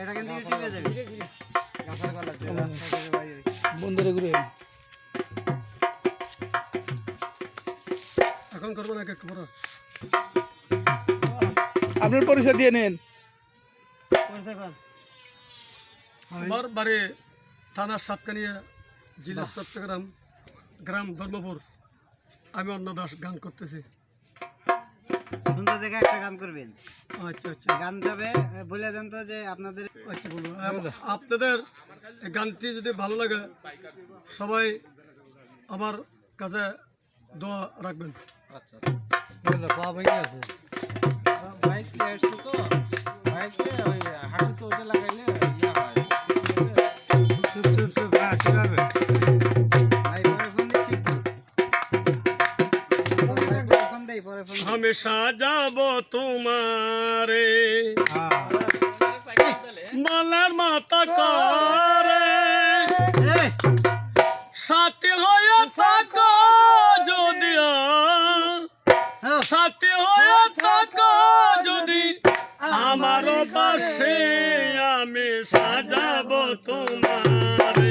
এটা কিন্তু টিপে যাবে। দিয়ে রাস্তা থেকে বাইরে। বন্ধুরে ঘুরে এখন করব না একটু বড় আপনার পরিচয় দিয়ে নেন। আমার বাড়ি থানা সাতকানিয়া জেলা চট্টগ্রাম গ্রাম ধর্মপুর। আমি অন্য দাস গান করতেছি। সুন্দর দেখে একটা গান করবেন। আচ্ছা আচ্ছা। গান যাবে বলে দেন তো যে আপনাদের আচ্ছা আপনাদের গানটি যদি ভালো লাগে সবাই আমার কাছে দোয়া রাখবেন। বাইক আসছে তো? বাইকে ওই হাঁটু তো ওটা লাগাইলে? সাজাবো তোমারে। মালার মাতা করে। সাথে হয়ে থাকো যদি সাথে হয়ে থাকো যদি আমার পাশে আমি সাজাবো তোমারে।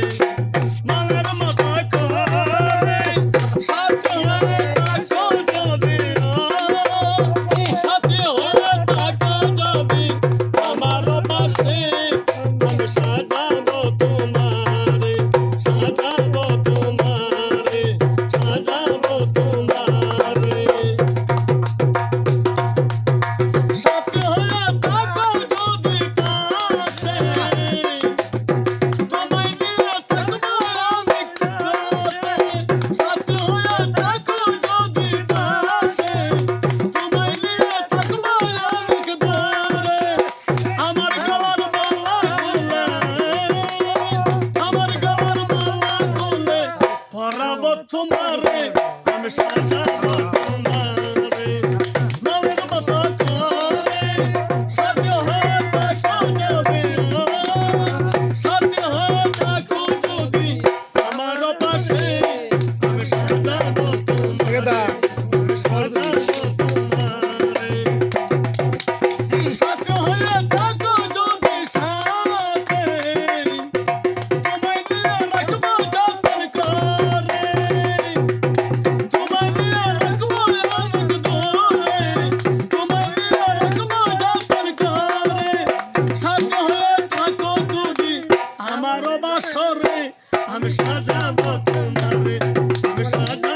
বাসরে আমি সাজাবো তোমারে আমি সাজাবো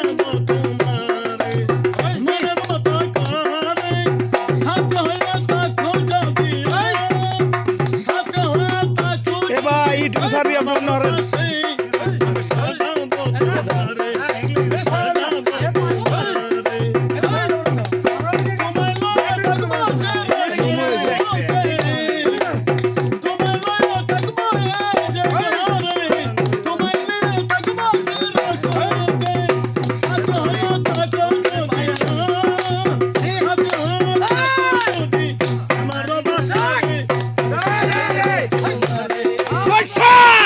What's up?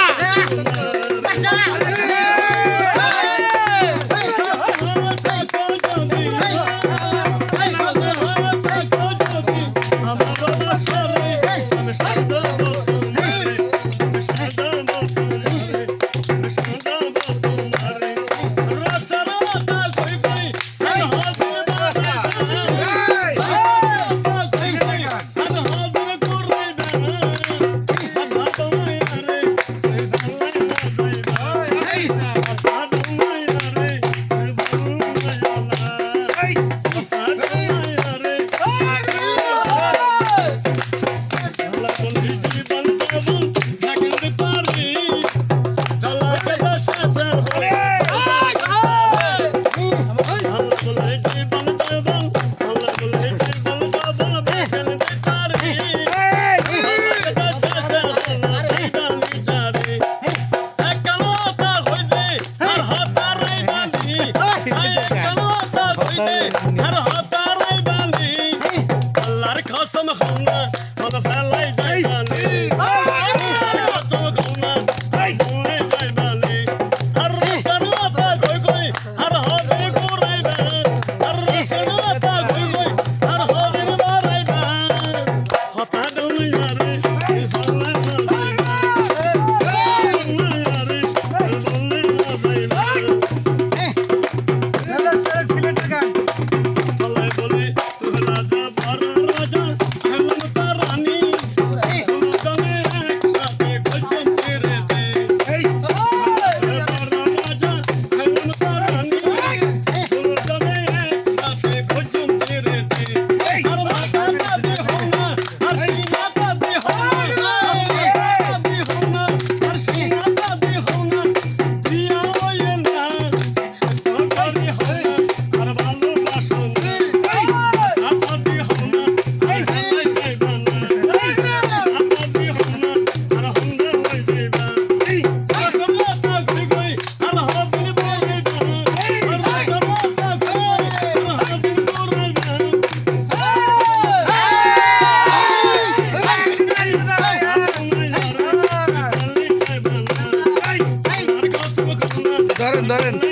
ধরেন